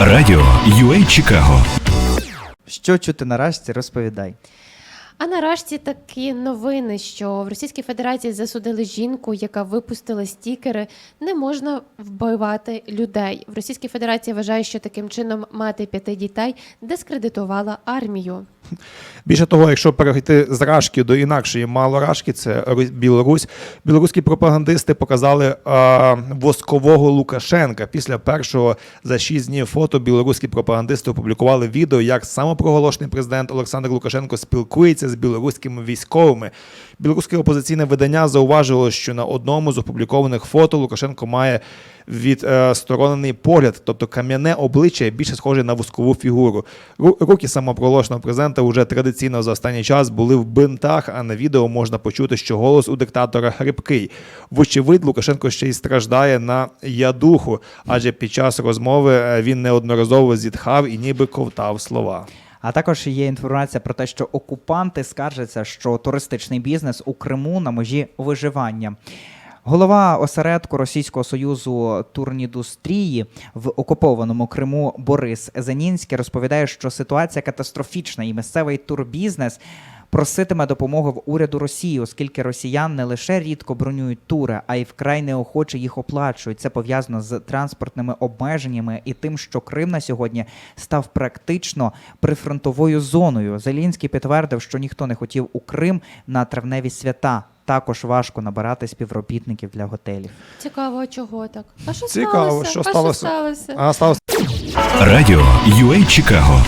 Радіо UA Чикаго. Що чути наразі, розповідай. А нарешті такі новини, що в Російській Федерації засудили жінку, яка випустила стікери. Не можна вбивати людей. В Російській Федерації вважає, що таким чином мати п'яти дітей дискредитувала армію. Більше того, якщо перейти з Рашки до інакшої малорашки, це Білорусь. Білоруські пропагандисти показали а, воскового Лукашенка. Після першого за шість днів фото білоруські пропагандисти опублікували відео, як самопроголошений президент Олександр Лукашенко спілкується з білоруськими військовими. Білоруське опозиційне видання зауважило, що на одному з опублікованих фото Лукашенко має відсторонений погляд, тобто кам'яне обличчя більше схоже на воскову фігуру. Ру- Руки самопроголошеного президента вже традиційно за останній час були в бинтах, а на відео можна почути, що голос у диктатора хрипкий. Вочевидь, Лукашенко ще й страждає на ядуху, адже під час розмови е, він неодноразово зітхав і ніби ковтав слова. А також є інформація про те, що окупанти скаржаться, що туристичний бізнес у Криму на межі виживання. Голова осередку Російського союзу турнідустрії в окупованому Криму Борис Зенінський розповідає, що ситуація катастрофічна, і місцевий турбізнес проситиме допомоги в уряду Росії, оскільки росіян не лише рідко бронюють тури, а й вкрай неохоче їх оплачують. Це пов'язано з транспортними обмеженнями і тим, що Крим на сьогодні став практично прифронтовою зоною. Зелінський підтвердив, що ніхто не хотів у Крим на травневі свята. Також важко набирати співробітників для готелів. Цікаво, а чого так? А що Цікаво, сталося? що а сталося? Що сталося? А сталося Радіо UA Чикаго.